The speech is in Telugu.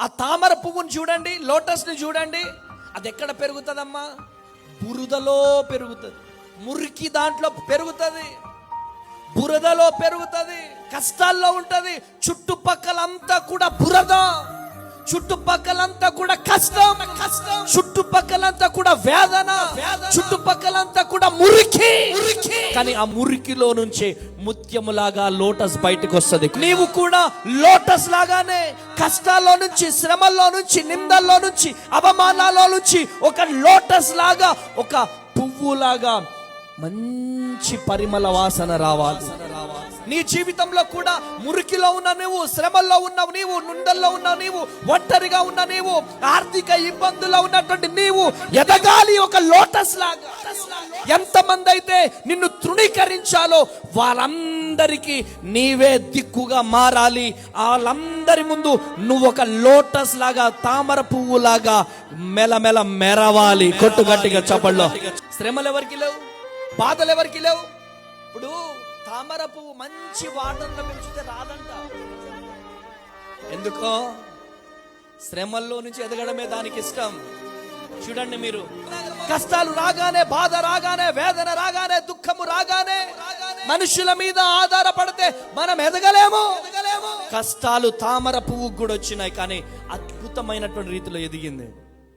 ఆ తామర పువ్వుని చూడండి లోటస్ని చూడండి. అది ఎక్కడ పెరుగుతుందమ్మా? బురదలో పెరుగుతుంది. మురికి దాంట్లో పెరుగుతుంది. బురదలో పెరుగుతుంది. కష్టాల్లో ఉంటది. చుట్టుపక్కలంతా కూడా బురద. చుట్టుపక్కలంతా కూడా కష్టం. కష్టం. చుట్టుపక్కలంతా కూడా వేదన. చుట్టుపక్కలంతా కూడా మురికి. కానీ ఆ మురికిలో నుంచి ముత్యములాగా లోటస్ బయటకు వస్తుంది. నీవు కూడా లోటస్ లాగానే కష్టాల్లో నుంచి శ్రమల్లో నుంచి నిందల్లో నుంచి అవమానాల్లో నుంచి ఒక లోటస్ లాగా ఒక పువ్వులాగా మంచి పరిమళ వాసన రావాలి. నీ జీవితంలో కూడా మురికిలో ఉన్న నీవు శ్రమల్లో ఉన్నావు నీవు నుండల్లో ఉన్న నీవు ఒంటరిగా ఉన్న నీవు ఆర్థిక ఇబ్బందుల్లో ఉన్నటువంటి నీవు ఎదగాలి ఒక లోటస్ లాగా. ఎంతమంది అయితే నిన్ను తృణీకరించాలో వాళ్ళందరికీ నీవే దిక్కుగా మారాలి. వాళ్ళందరి ముందు నువ్వు ఒక లోటస్ లాగా తామర పువ్వు లాగా మెలమెల మెరవాలి. కొట్టుగట్టిగా గట్టిగా శ్రమలు ఎవరికి లేవు? బాధలు ఎవరికి లేవు? ఇప్పుడు తామర పువ్వు మంచి వాటర్లో పెంచితే రాదంట. ఎందుకో? శ్రమల్లో నుంచి ఎదగడమే దానికి ఇష్టం. చూడండి మీరు. కష్టాలు రాగానే బాధ రాగానే వేదన రాగానే దుఃఖము రాగానే మనుషుల మీద ఆధారపడితే మనం ఎదగలేము. కష్టాలు తామర పువ్వుకు కూడా వచ్చినాయి కానీ అద్భుతమైనటువంటి రీతిలో ఎదిగింది.